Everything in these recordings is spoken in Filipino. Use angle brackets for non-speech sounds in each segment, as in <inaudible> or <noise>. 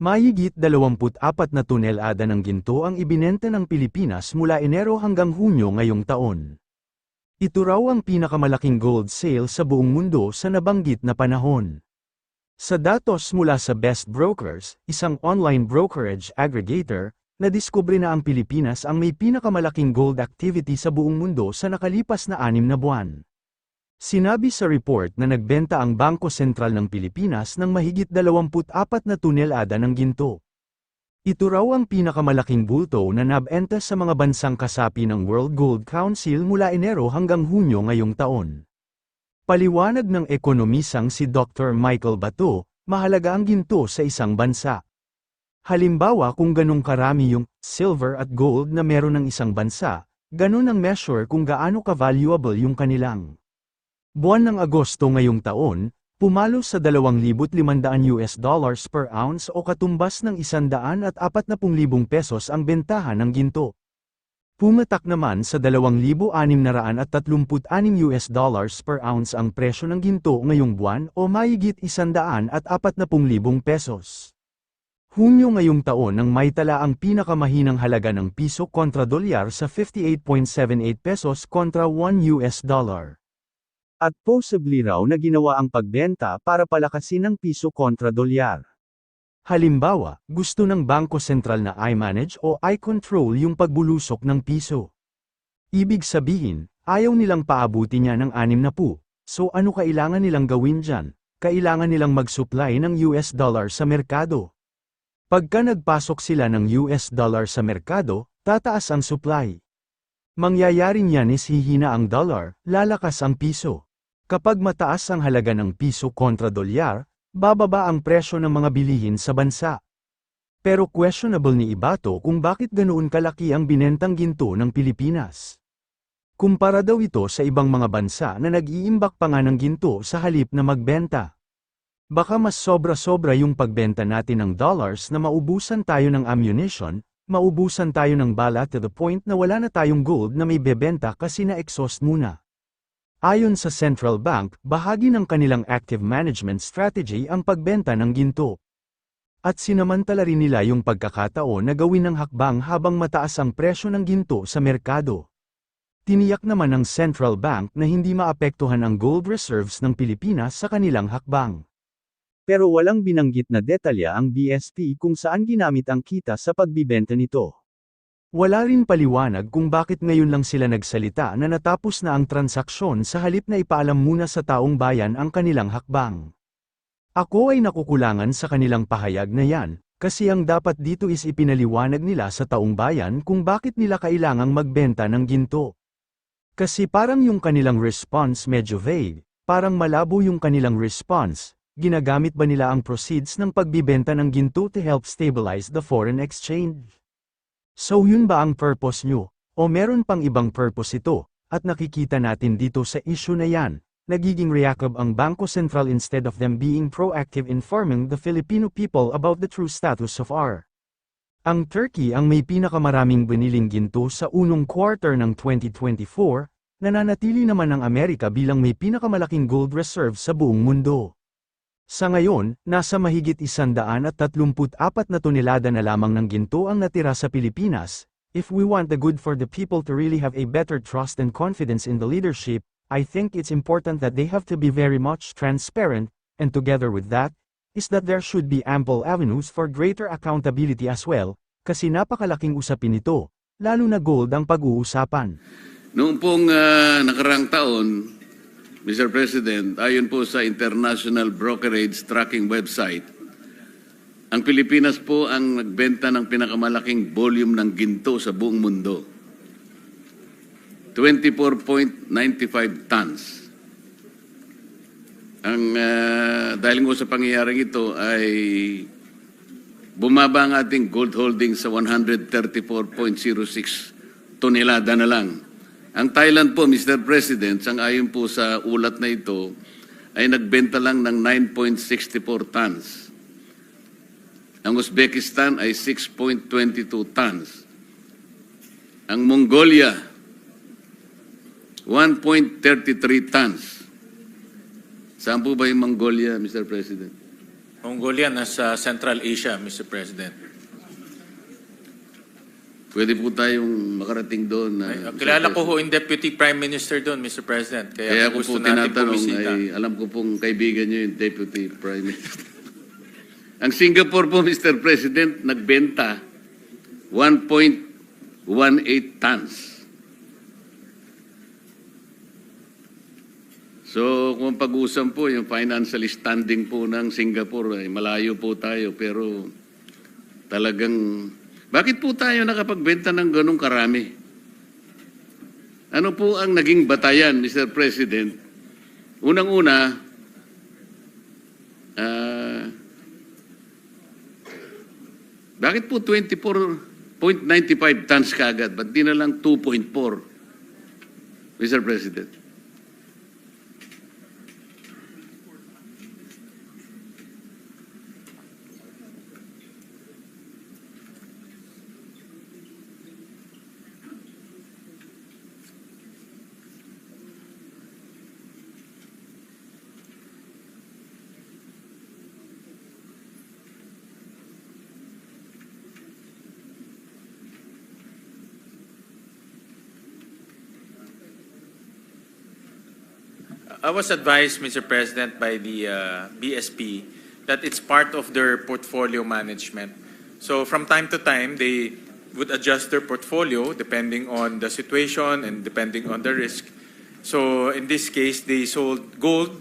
Mahigit 24 na tunelada ng ginto ang ibinenta ng Pilipinas mula Enero hanggang Hunyo ngayong taon. Ito raw ang pinakamalaking gold sale sa buong mundo sa nabanggit na panahon. Sa datos mula sa Best Brokers, isang online brokerage aggregator, nadiskubre na ang Pilipinas ang may pinakamalaking gold activity sa buong mundo sa nakalipas na anim na buwan. Sinabi sa report na nagbenta ang Bangko Sentral ng Pilipinas ng mahigit 24 na tunelada ng ginto. Ito raw ang pinakamalaking bulto na nabenta sa mga bansang kasapi ng World Gold Council mula Enero hanggang Hunyo ngayong taon. Paliwanag ng ekonomisang si Dr. Michael Bato, mahalaga ang ginto sa isang bansa. Halimbawa kung ganong karami yung silver at gold na meron ng isang bansa, ganon ang measure kung gaano ka-valuable yung kanilang. Buwan ng Agosto ngayong taon, pumalo sa 2,500 US dollars per ounce o katumbas ng 140,000 pesos ang bentahan ng ginto. Pumatak naman sa 2,636 US dollars per ounce ang presyo ng ginto ngayong buwan o mahigit 140,000 pesos. Hunyo ngayong taon nang may tala ang pinakamahinang halaga ng piso kontra dolyar sa 58.78 pesos kontra 1 US dollar. At possibly raw na ginawa ang pagbenta para palakasin ang piso kontra dolyar. Halimbawa, gusto ng Bangko Sentral na I-manage o I-control yung pagbulusok ng piso. Ibig sabihin, ayaw nilang paabuti niya ng anim na po, so ano kailangan nilang gawin dyan? Kailangan nilang mag-supply ng US dollar sa merkado. Pagka nagpasok sila ng US dollar sa merkado, tataas ang supply. Mangyayari niyan is hihina ang dollar, lalakas ang piso. Kapag mataas ang halaga ng piso kontra dolyar, bababa ang presyo ng mga bilihin sa bansa. Pero questionable ni Ibato kung bakit ganoon kalaki ang binentang ginto ng Pilipinas. Kumpara daw ito sa ibang mga bansa na nag-iimbak pa nga ng ginto sa halip na magbenta. Baka mas sobra-sobra yung pagbenta natin ng dollars na maubusan tayo ng ammunition, maubusan tayo ng bala to the point na wala na tayong gold na may bebenta kasi na-exhaust muna. Ayon sa Central Bank, bahagi ng kanilang active management strategy ang pagbenta ng ginto. At sinamantala rin nila yung pagkakataon na gawin ng hakbang habang mataas ang presyo ng ginto sa merkado. Tiniyak naman ng Central Bank na hindi maapektuhan ang gold reserves ng Pilipinas sa kanilang hakbang. Pero walang binanggit na detalya ang BSP kung saan ginamit ang kita sa pagbibenta nito. Wala rin paliwanag kung bakit ngayon lang sila nagsalita na natapos na ang transaksyon sa halip na ipaalam muna sa taong bayan ang kanilang hakbang. Ako ay nakukulangan sa kanilang pahayag na yan, kasi ang dapat dito is ipinaliwanag nila sa taong bayan kung bakit nila kailangang magbenta ng ginto. Kasi parang yung kanilang response medyo vague, parang malabo yung kanilang response, ginagamit ba nila ang proceeds ng pagbibenta ng ginto to help stabilize the foreign exchange? So yun ba ang purpose nyo? O meron pang ibang purpose ito? At nakikita natin dito sa issue na yan, nagiging reactive ang Bangko Sentral instead of them being proactive informing the Filipino people about the true status of our. Ang Turkey ang may pinakamaraming biniling ginto sa unong quarter ng 2024, nananatili naman ang Amerika bilang may pinakamalaking gold reserve sa buong mundo. Sa ngayon, nasa mahigit 134 na tonelada na lamang ng ginto ang natira sa Pilipinas. If we want the good for the people to really have a better trust and confidence in the leadership, I think it's important that they have to be very much transparent, and together with that, is that there should be ample avenues for greater accountability as well, kasi napakalaking usapin ito, lalo na gold ang pag-uusapan. Noong pong ah, nakarang taon, Mr. President, ayon po sa International Brokerage Tracking Website, ang Pilipinas po ang nagbenta ng pinakamalaking volume ng ginto sa buong mundo. 24.95 tons. Ang ah, dahil nga sa pangyayaring ito ay bumaba ang ating gold holding sa 134.06 tonelada na lang. Ang Thailand po, Mr. President, sang ayon po sa ulat na ito, ay nagbenta lang ng 9.64 tons. Ang Uzbekistan ay 6.22 tons. Ang Mongolia, 1.33 tons. Saan po ba yung Mongolia, Mr. President? Mongolia nasa Central Asia, Mr. President. Pwede po tayong makarating doon. Ay, na kilala ko ho yung Deputy Prime Minister doon, Mr. President. Kaya, Kaya kung ako po gusto natin tinatanong, ay alam ko pong kaibigan niyo yung Deputy Prime Minister. <laughs> Ang Singapore po, Mr. President, nagbenta 1.18 tons. So, kung pag-usam po, yung financial standing po ng Singapore, ay malayo po tayo, pero talagang, bakit po tayo nakapagbenta ng ganong karami? Ano po ang naging batayan, Mr. President? Unang-una, ah, bakit po 24.95 tons kagad? Ba't di na lang 2.4, Mr. President? I was advised, Mr. President, by the uh, BSP that it's part of their portfolio management. So from time to time, they would adjust their portfolio depending on the situation and depending on the risk. So in this case, they sold gold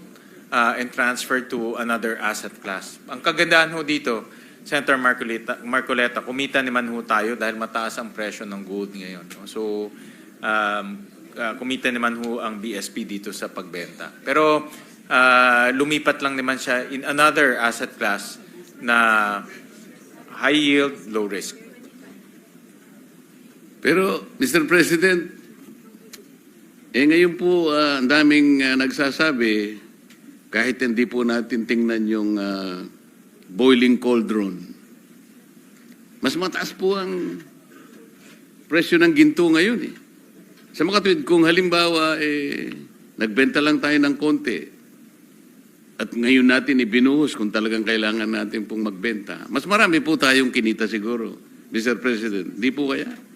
uh, and transferred to another asset class. Ang kagandahan ho dito, Senator Marcoleta, Marcoleta, kumita naman ho tayo dahil mataas ang presyo ng gold ngayon. So um, uh, kumita naman ho ang BSP dito sa pagbenta. Pero uh, lumipat lang naman siya in another asset class na high yield, low risk. Pero, Mr. President, eh ngayon po ah, ang daming ah, nagsasabi, kahit hindi po natin tingnan yung ah, boiling cauldron, mas mataas po ang presyo ng ginto ngayon eh. Sa mga tuwid, kung halimbawa, eh, nagbenta lang tayo ng konti, at ngayon natin ibinuhos kung talagang kailangan natin pong magbenta, mas marami po tayong kinita siguro, Mr. President. Di po kaya?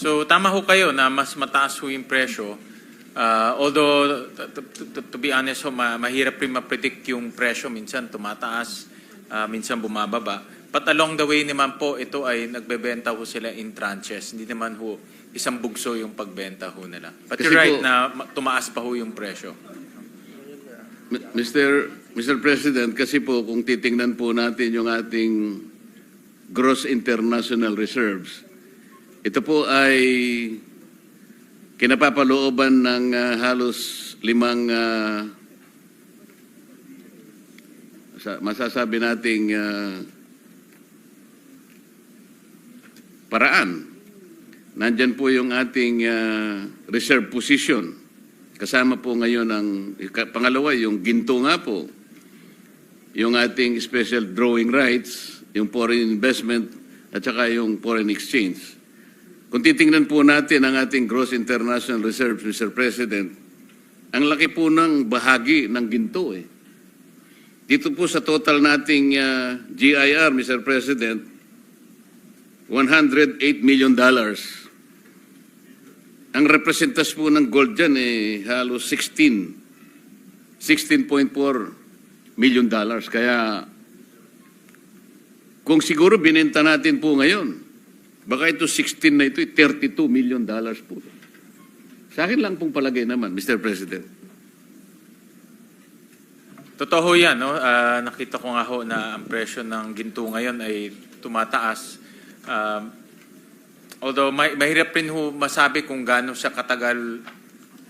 So tama ho kayo na mas mataas ho yung presyo. Uh, although, to, to- to- be honest ho, ma- mahirap rin ma-predict yung presyo. Minsan tumataas, uh, minsan bumababa. But along the way naman po, ito ay nagbebenta ho sila in tranches. Hindi naman ho isang bugso yung pagbenta ho nila. But Kasi you're right po- na ma- tumaas pa ho yung presyo. Mr. Mr. President, kasi po kung titingnan po natin yung ating gross international reserves, ito po ay kinapapalooban ng ah, halos limang sa- masasabi nating ah, paraan. Nandyan po yung ating ah, reserve position. Kasama po ngayon ang pangalawa, yung ginto nga po. Yung ating special drawing rights, yung foreign investment, at saka yung foreign exchange. Kung titingnan po natin ang ating gross international reserves, Mr. President, ang laki po ng bahagi ng ginto eh. Dito po sa total nating ah, GIR, Mr. President, 108 million dollars. Ang representas po ng gold dyan eh halos 16, 16.4 million dollars. Kaya kung siguro binenta natin po ngayon, baka ito 16 na ito, eh, 32 million dollars po. Sa akin lang pong palagay naman, Mr. President. Totoo yan, no? Ah, nakita ko nga ho na ang presyo ng ginto ngayon ay tumataas. Um, although may, mahirap rin ho masabi kung gaano siya katagal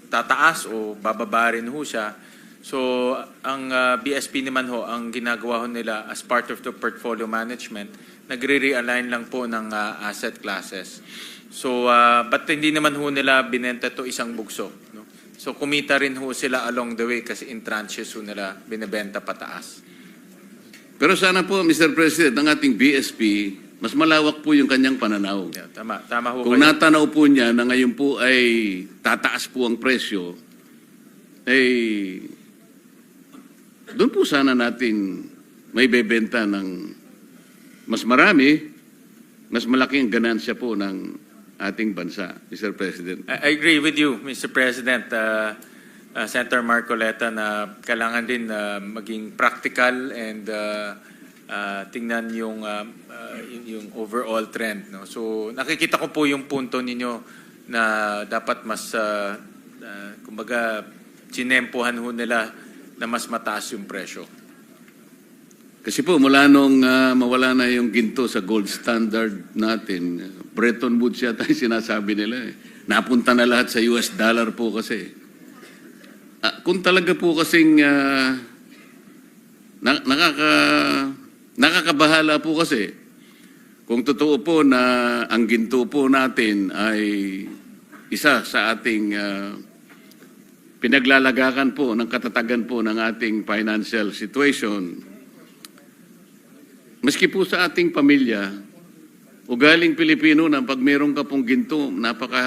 tataas o bababa rin ho siya So, ang ah, BSP naman ho, ang ginagawa ho nila as part of the portfolio management, nagre-realign lang po ng ah, asset classes. So, uh, but hindi naman ho nila binenta to isang bugso. No? So, kumita rin ho sila along the way kasi in tranches ho nila binibenta pataas. Pero sana po, Mr. President, ang ating BSP, mas malawak po yung kanyang pananaw. Yeah, tama, tama ho Kung kayo. natanaw po niya na ngayon po ay tataas po ang presyo, eh, doon po sana natin may bebenta ng mas marami, mas malaking ganansya po ng ating bansa, Mr. President. I, agree with you, Mr. President, uh, uh, Senator Marcoleta, na kailangan din uh, maging practical and uh, uh, tingnan yung, uh, uh, yung overall trend. No? So nakikita ko po yung punto ninyo na dapat mas, uh, uh, kumbaga, sinempohan ho nila na mas mataas yung presyo. Kasi po, mula nung ah, mawala na yung ginto sa gold standard natin, Bretton Woods yata yung sinasabi nila eh. Napunta na lahat sa US dollar po kasi. Ah, kung talaga po kasing ah, na- nakaka, nakakabahala po kasi, kung totoo po na ang ginto po natin ay isa sa ating ah, pinaglalagakan po ng katatagan po ng ating financial situation, Maski po sa ating pamilya, ugaling Pilipino na pag meron ka pong ginto, napaka,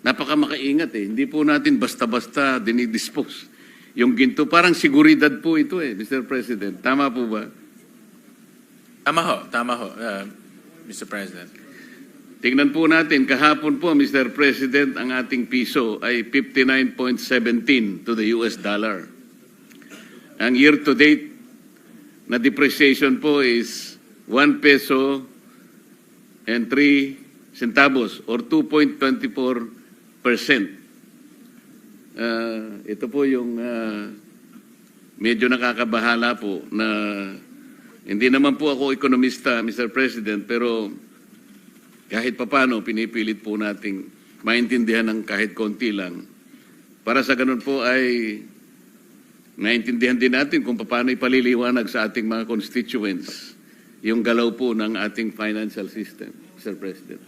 napaka makaingat eh. Hindi po natin basta-basta dinidispose. Yung ginto, parang seguridad po ito eh, Mr. President. Tama po ba? Tama ho, tama ho, uh, Mr. President. Tingnan po natin, kahapon po, Mr. President, ang ating piso ay 59.17 to the US dollar. Ang year-to-date na depreciation po is 1 peso and 3 centavos or 2.24 percent. Ah, ito po yung ah, medyo nakakabahala po na hindi naman po ako ekonomista, Mr. President, pero kahit papano pinipilit po nating maintindihan ng kahit konti lang. Para sa ganun po ay maintindihan din natin kung paano ipaliliwanag sa ating mga constituents yung galaw po ng ating financial system, Mr. President.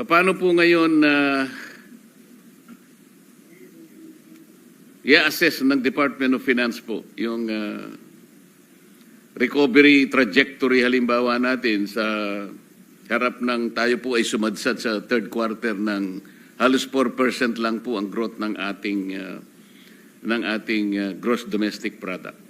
Paano po ngayon na i-assess ng Department of Finance po yung ah, recovery trajectory halimbawa natin sa harap ng tayo po ay sumadsad sa third quarter ng halos 4% lang po ang growth ng ating ah, ng ating ah, gross domestic product.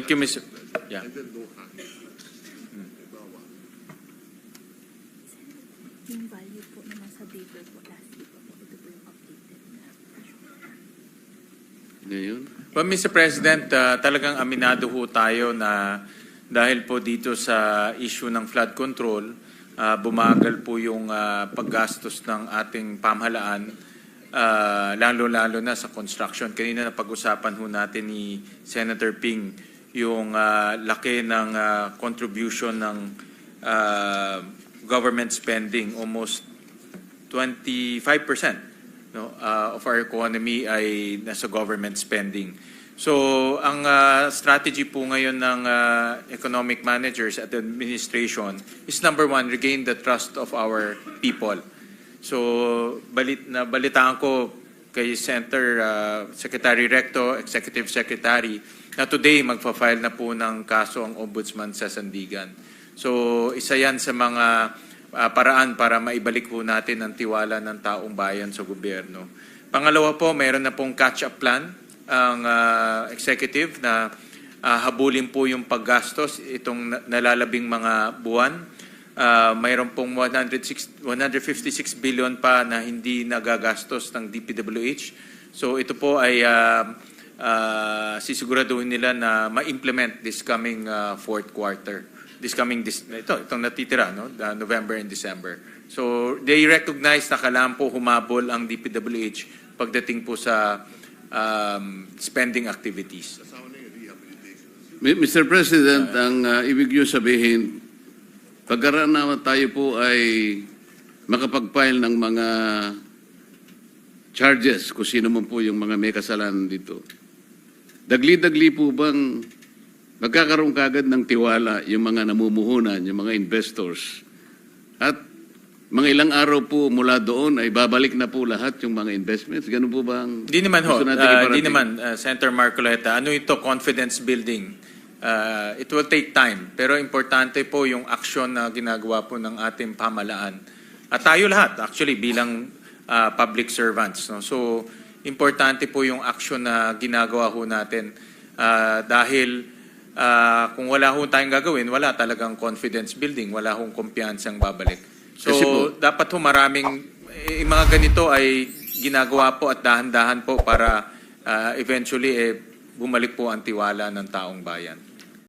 Thank you, Mr. Yeah. Yung value po naman sa paper po last week po, ito po yung updated na Ngayon, Well, Mr. President, uh, talagang aminado ho tayo na dahil po dito sa issue ng flood control, uh, bumagal po yung uh, paggastos ng ating pamahalaan, uh, lalo-lalo na sa construction. Kanina na pag-usapan ho natin ni Senator Ping yung uh, laki ng uh, contribution ng uh, government spending, almost 25% no, uh, of our economy ay nasa government spending. So, ang uh, strategy po ngayon ng uh, economic managers at administration is number one, regain the trust of our people. So, balit na balitaan ko kay Center uh, Secretary Recto, Executive Secretary, na today magfa-file na po ng kaso ang Ombudsman sa Sandigan. So, isa yan sa mga uh, paraan para maibalik po natin ang tiwala ng taong bayan sa gobyerno. Pangalawa po, mayroon na pong catch-up plan ang uh, executive na uh, habulin po yung paggastos itong na- nalalabing mga buwan. ah, mayroon pong 106, 156 billion pa na hindi nagagastos ng DPWH. So ito po ay ah, ah, sisiguraduhin nila na ma-implement this coming ah, fourth quarter. This coming, this, ito, itong natitira, no? Ah, November and December. So they recognize na kailangan po humabol ang DPWH pagdating po sa um, spending activities. Mr. President, ang uh, ibig nyo sabihin, pagkaraan na tayo po ay makapag-file ng mga charges kung sino man po yung mga may kasalanan dito. Dagli-dagli po bang magkakaroon kagad ng tiwala yung mga namumuhunan, yung mga investors? At mga ilang araw po mula doon ay babalik na po lahat yung mga investments? Ganun po ba ang Di naman ho, gusto natin uh, naman, uh, Senator Marcoleta. Ano ito, confidence building? Uh, it will take time, pero importante po yung aksyon na ginagawa po ng ating pamalaan. At tayo lahat, actually, bilang uh, public servants. No? So, importante po yung aksyon na ginagawa ho natin. Uh, dahil uh, kung wala ho tayong gagawin, wala talagang confidence building, wala hong kumpiyansang babalik. So, po- dapat ho maraming, eh, mga ganito ay ginagawa po at dahan-dahan po para ah, eventually eh, bumalik po ang tiwala ng taong bayan.